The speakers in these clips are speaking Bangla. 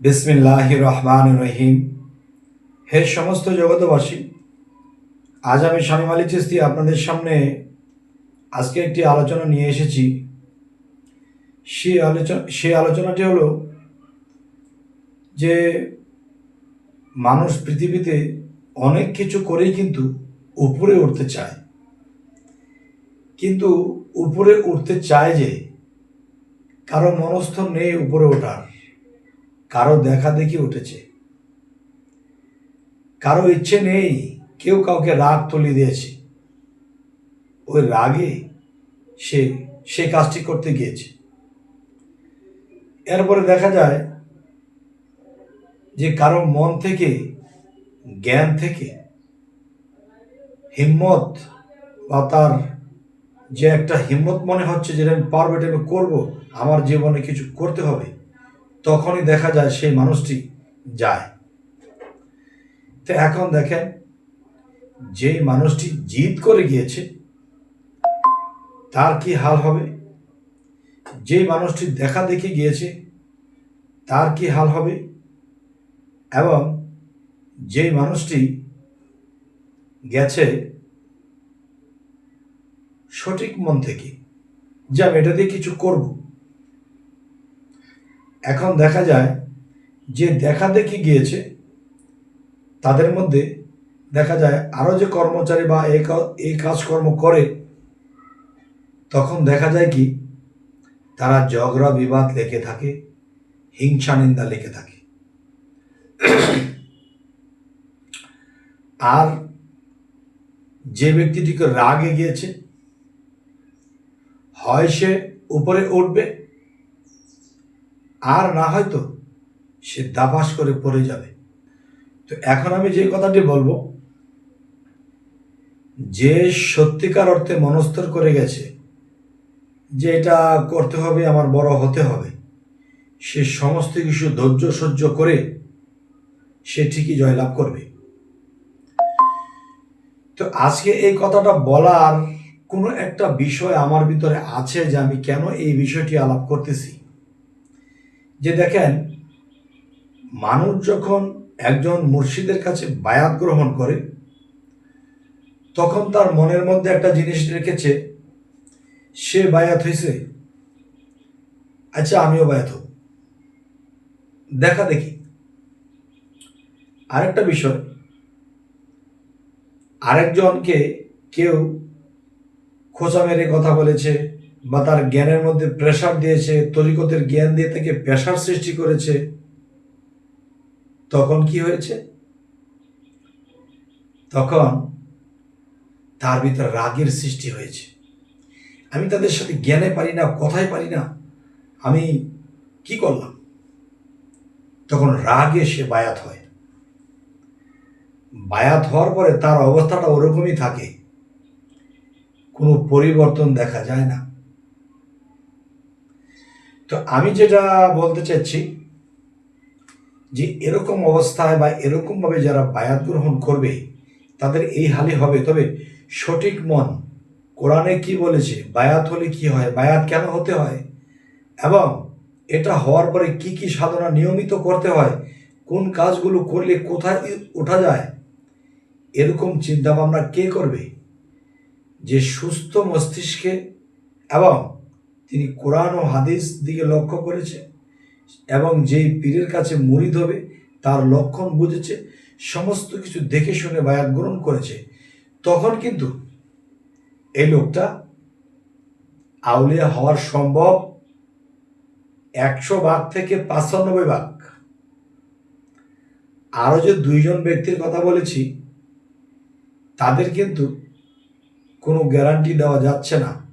বিসমিল্লাহ রহমান রহিম হে সমস্ত জগতবাসী আজ আমি স্বামী মালিক চিস্তি আপনাদের সামনে আজকে একটি আলোচনা নিয়ে এসেছি। সেই আলোচনা সেই আলোচনাটি হলো যে মানুষ পৃথিবীতে অনেক কিছু করেই কিন্তু উপরে উঠতে চায়। কিন্তু উপরে উঠতে চায় যে কারও মনস্থ নেই উপরে ওঠার। কারও দেখা দেখি উঠেছে। কারও ইচ্ছে নেই, কেউ কাউকে রাগ তুলে দিয়েছে। ওই রাগে সে সে কাজটি করতে গিয়েছে। এরপরে দেখা যায় যে কারও মন থেকে, জ্ঞান থেকে হিম্মত বা তার যে একটা হিম্মত মনে হচ্ছে যেটা আমি পারব, এটা আমি করব, আমার জীবনে কিছু করতে হবে তখনই দেখা যায় সেই মানুষটি যায়। তো এখন দেখেন, যেই মানুষটি জিদ করে গিয়েছে, তার কি হাল হবে? যেই মানুষটি দেখা দেখে গিয়েছে, তার কি হাল হবে? এবং যেই মানুষটি গেছে, সঠিক মন থেকে, যে আমি এটা দিয়ে কিছু করব। এখন দেখা যায় যে দেখা দেখি গিয়েছে, তাদের মধ্যে দেখা যায় আরও যে কর্মচারী বা এই কাজকর্ম করে, তখন দেখা যায় কি, তারা ঝগড়া বিবাদ লেগে থাকে, হিংসা নিন্দা লেগে থাকে। আর যে ব্যক্তিটিকে রাগে গিয়েছে হয় সে উপরে উঠবে আর না হয়তো সে দাপাস করে পড়ে যাবে। তো এখন আমি যে কথাটি বলব, যে সত্যিকার অর্থে মনস্থর করে গেছে, যে এটা করতে হবে, আমার বড় হতে হবে, সে সমস্ত কিছু ধৈর্য সহ্য করে সে ঠিকই জয়লাভ করবে। তো আজকে এই কথাটা বলার কোনো একটা বিষয় আমার ভিতরে আছে যে আমি কেন এই বিষয়টি আলাপ করতেছি। যে দেখেন, মানুষ যখন একজন মুর্শিদের কাছে বায়াত গ্রহণ করে, তখন তার মনের মধ্যে একটা জিনিস রেখেছে, সে বায়াত হয়েছে আচ্ছা আমিও বায়াত হব। দেখা দেখি। আরেকটা বিষয়, আরেকজনকে কেউ খোঁচা মেরে কথা বলেছে বা তার জ্ঞানের মধ্যে প্রেশার দিয়েছে, তরিকতের জ্ঞান দিয়ে তাকে প্রেশার সৃষ্টি করেছে, তখন কি হয়েছে? তখন তার ভিতরে রাগের সৃষ্টি হয়েছে। আমি তাদের সাথে জ্ঞানে পারি না কথাই পারি না, আমি কি করলাম? তখন রাগে সে বায়াত হয়। বায়াত হওয়ার পরে তার অবস্থাটা ওরকমই থাকে। কোনো পরিবর্তন দেখা যায় না। তো আমি যেটা বলতে চাচ্ছি যে এরকম অবস্থায় বা এরকমভাবে যারা বায়াত গ্রহণ করবে, তাদের এই হালে হবে। তবে সঠিক মন, কোরআনে কি বলেছে? বায়াত হলে কি হয়? বায়াত কেন হতে হয়? এবং এটা হওয়ার পরে কি কি সাধনা নিয়মিত করতে হয়? কোন কাজগুলো করলে কোথায় ওঠা যায়? এরকম চিন্তাভাবনা কে করবে? যে সুস্থ মস্তিষ্কে এবং তিনি কোরআন ও হাদিস দিকে লক্ষ্য করেছে এবং যেই পীরের কাছে মুরিদ হবে, তার লক্ষণ বুঝেছে, সমস্ত কিছু দেখে শুনে বায়াত গ্রহণ করেছে। তখন কিন্তু এই লোকটা আউলিয়া হওয়ার সম্ভব একশো ভাগ থেকে পাঁচানব্বই ভাগ। আরও যে দুইজন ব্যক্তির কথা বলেছি, তাদের কিন্তু কোনো গ্যারান্টি দেওয়া যাচ্ছে না।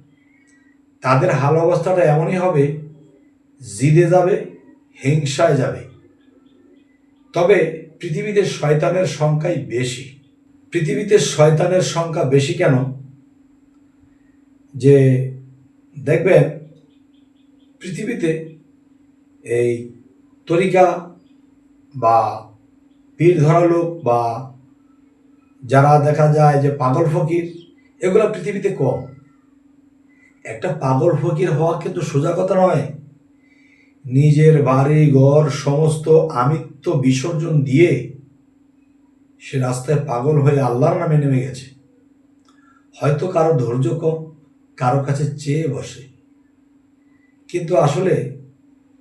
তাদের হাল অবস্থাটা এমনই হবে, জিদে যাবে, হিংসায় যাবে। তবে পৃথিবীতে শয়তানের সংখ্যাই বেশি। পৃথিবীতে শয়তানের সংখ্যা বেশি কেন? যে দেখবেন, পৃথিবীতে এই তরিকা বা পীর ধরা লোক বা যারা দেখা যায় যে পাগল ফকির, এগুলো পৃথিবীতে কম। একটা পাগল ফকির হওয়া কিন্তু সোজা কথা নয়। নিজের বাড়ি, ঘর, সমস্ত আমিত্ব বিসর্জন দিয়ে সে রাস্তায় পাগল হয়ে আল্লাহর নামে নেমে গেছে। হয়তো কারও ধৈর্য কম, কারও কাছে চেয়ে বসে। কিন্তু আসলে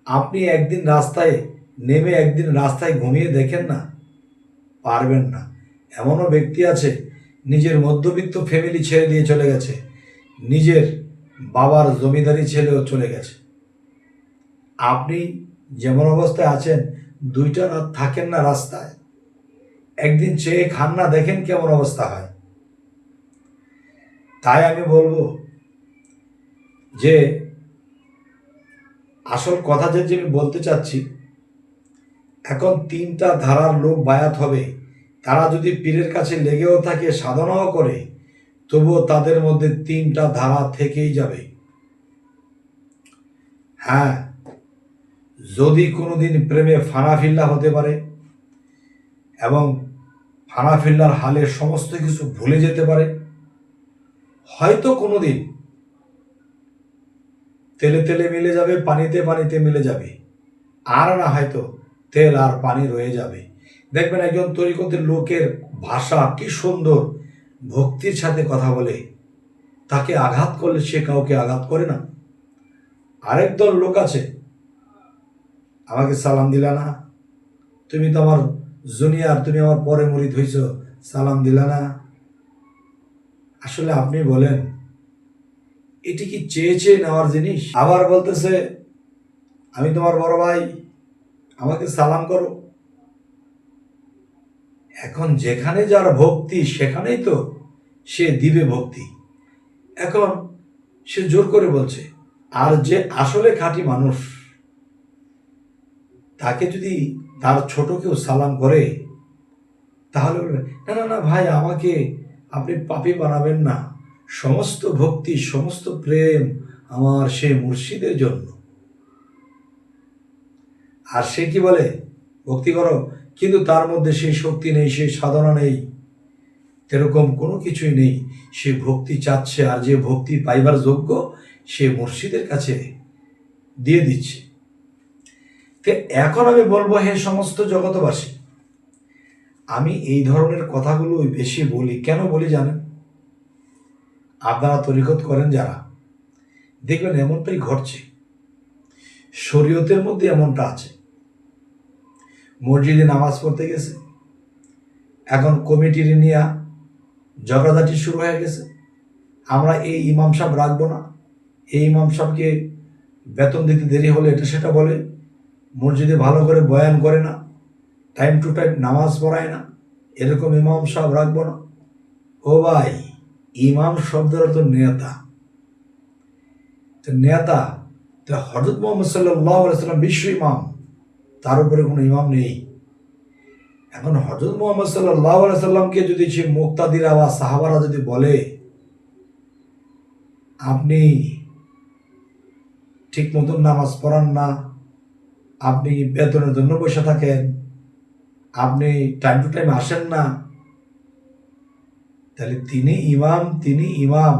আপনি একদিন রাস্তায় নেমে একদিন রাস্তায় ঘুমিয়ে দেখেন না, পারবেন না। এমনও ব্যক্তি আছে, নিজের মধ্যবিত্ত ফ্যামিলি ছেড়ে দিয়ে চলে গেছে। নিজের বাবার জমিদারি ছেলেও চলে গেছে। আপনি যেমন অবস্থায় আছেন, দুইটা রাত থাকেন না রাস্তায়। একদিন চেয়ে খান না, দেখেন কেমন অবস্থা হয়। তাই আমি বলব যে, আসল কথা যে আমি বলতে চাচ্ছি, এখন তিনটা ধারার লোক বায়াত হবে। তারা যদি পীরের কাছে লেগেও থাকে, সাধনাও করে তবুও তাদের মধ্যে তিনটা ধারা থেকেই যাবে। হ্যাঁ যদি কোনোদিন প্রেমে ফানাফিল্লা হতে পারে এবং ফানাফিল্লার হালে সমস্ত কিছু ভুলে যেতে পারে, হয়তো কোনোদিন তেলে তেলে মিলে যাবে, পানিতে পানিতে মিলে যাবে। আর না হয়তো তেল আর পানি রয়ে যাবে। দেখবেন একজন তরিকতের লোকের ভাষা কি সুন্দর ভক্তির সাথে কথা বলে তাকে আঘাত করলে সে কাউকে আঘাত করে না। আরেক দল লোক আছে, আমাকে সালাম দিলা না। তুমি তো আমার জুনিয়ার, তুমি আমার পরে মরিদ হইছ সালাম দিলা না। আসলে আপনি বলেন, এটি কি চেয়ে চেয়ে নেওয়ার জিনিস? আবার বলতেছে, আমি তোমার বড় ভাই, আমাকে সালাম করো। এখন যেখানে যার ভক্তি, সেখানেই তো সে দিবে ভক্তি। এখন সে জোর করে বলছে, আর যে আসলে খাঁটি মানুষ, তাকে যদি তার ছোট কেউ সালাম করে, তাহলে না না না, ভাই, আমাকে আপনি পাপি বানাবেন না। সমস্ত ভক্তি, সমস্ত প্রেম আমার সেই মুর্শিদের জন্য। আর সে কি বলে, ভক্তি করো কিন্তু তার মধ্যে সেই শক্তি নেই, সেই সাধনা নেই, এরকম কোনো কিছুই নেই। সে ভক্তি চাচ্ছে আর যে ভক্তি পাইবার যোগ্য সে মসজিদের কাছে দিয়ে দিচ্ছে। তো এখন আমি বলব, হে সমস্ত জগতবাসী আমি এই ধরনের কথাগুলোই বেশি বলি। কেন বলি জানেন? আপনারা তরিকত করেন যারা, দেখবেন এমনটাই ঘটছে। শরীয়তের মধ্যে এমনটা আছে। মসজিদে নামাজ পড়তে গেছে। এখন কমিটির নিয়ে ঝগড়াঝাটি শুরু হয়ে গেছে। আমরা এই ইমাম সাহেব রাখব না। এই ইমাম সাহেবকে বেতন দিতে দেরি হলে এটা সেটা বলে, মসজিদে ভালো করে বয়ান করে না টাইম টু টাইম নামাজ পড়ায় না, এরকম ইমাম সাহেব রাখব না। ও ভাই, ইমাম শব্দের তো নেতা। তো নেতা, তো হজরত মোহাম্মদ সাল্লাহ সাল্লাম বিশ্ব ইমাম। তার উপরে কোনো ইমাম নেই। এখন হজরত মোহাম্মদ সাল্লাহ সাল্লামকে যদি সে মুক্তাদিরা বা সাহাবারা যদি বলে, আপনি ঠিক মতন নামাজ পড়ান না, আপনি বেতনের জন্য বসে থাকেন, আপনি টাইম টু টাইম আসেন না, তাহলে তিনি ইমাম তিনি ইমাম।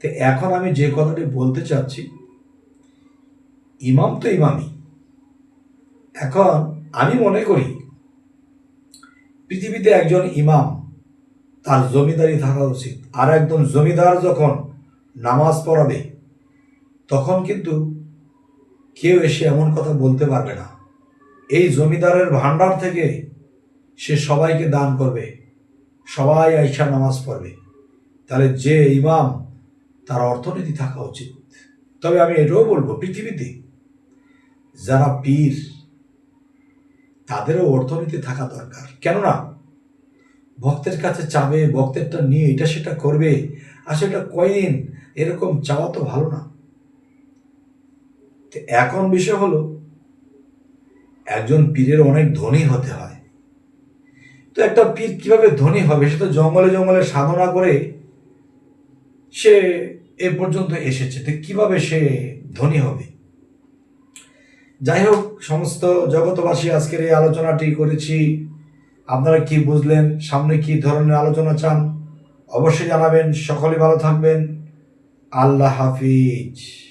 তো এখন আমি যে কথাটি বলতে চাচ্ছি, ইমাম তো ইমামই। এখন আমি মনে করি, পৃথিবীতে একজন ইমাম, তার জমিদারি থাকা উচিত। আর একজন জমিদার যখন নামাজ পড়াবে, তখন কিন্তু কেউ এসে এমন কথা বলতে পারবে না। এই জমিদারের ভান্ডার থেকে সে সবাইকে দান করবে, সবাই আইসা নামাজ পড়বে। তাহলে যে ইমাম, তার অর্থনীতি থাকা উচিত। তবে আমি এটাও বলব, পৃথিবীতে যারা পীর তাদেরও অর্থনীতি থাকা দরকার। কেননা, ভক্তের কাছে চাবে, ভক্তেরটা নিয়ে এটা সেটা করবে, আর সেটা কয়েন, এরকম চাওয়া তো ভালো না। এখন বিষয় হলো, একজন পীরের অনেক ধনী হতে হয়। তো একটা পীর কীভাবে ধনী হবে, সে তো জঙ্গলে জঙ্গলে সাধনা করে সে এ পর্যন্ত এসেছে। তো কীভাবে সে ধনী হবে? যাই হোক, সমস্ত জগতবাসী আজকের এই আলোচনাটি করেছি। আপনারা কি বুঝলেন? সামনে কি ধরনের আলোচনা চান? অবশ্যই জানাবেন। সকলে ভালো থাকবেন। আল্লাহ হাফিজ।